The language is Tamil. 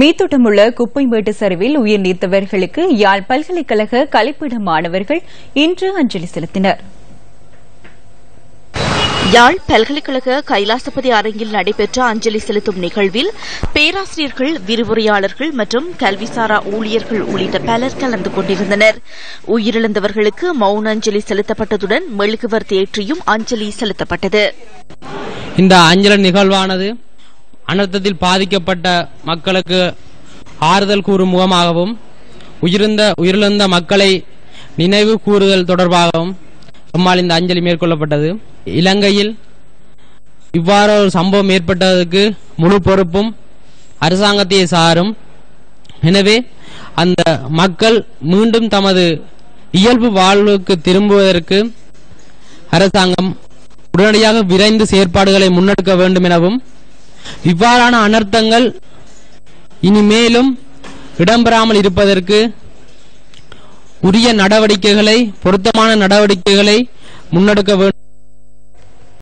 மீத்தோட்டமுள்ள குப்பைமேட்டு சரிவில் உயிர் நீத்தவர்களுக்கு யாழ் பல்கலைக்கழக கலைப்பிட மாணவர்கள் இன்று அஞ்சலி செலுத்தினர். யாழ் பல்கலைக்கழக கைலாசபதி அரங்கில் நடைபெற்ற அஞ்சலி செலுத்தும் நிகழ்வில் பேராசிரியர்கள் விரிவுரையாளர்கள் மற்றும் கல்விசாரா ஊழியர்கள் உள்ளிட்ட பலர் கலந்து கொண்டிருந்தனர். உயிரிழந்தவர்களுக்கு மௌன அஞ்சலி செலுத்தப்பட்டதுடன் மெழுகுவர்த்தி ஏற்றியும் அஞ்சலி செலுத்தப்பட்டது. இந்த அஞ்சலி நிகழ்வானது அனர்த்தத்தில் பாதிக்கப்பட்ட மக்களுக்கு ஆறுதல் கூறும் முகமாகவும் உயிர்ந்த உயிரிழந்த மக்களை நினைவு கூறுதல் தொடர்பாகவும் நம்மால் இந்த அஞ்சலி மேற்கொள்ளப்பட்டது. இலங்கையில் இவ்வாறு ஒரு சம்பவம் ஏற்பட்டதற்கு முழு பொறுப்பும் அரசாங்கத்தையே சாரும். எனவே அந்த மக்கள் மீண்டும் தமது இயல்பு வாழ்வுக்கு திரும்புவதற்கு அரசாங்கம் உடனடியாக விரைந்து செயற்பாடுகளை முன்னெடுக்க வேண்டும் எனவும் இவ்வாறான அனர்த்தங்கள் இனிமேலும் இடம்பெறாமல் இருப்பதற்கு உரிய நடவடிக்கைகளை பொருத்தமான நடவடிக்கைகளை முன்னெடுக்க வேண்டும்.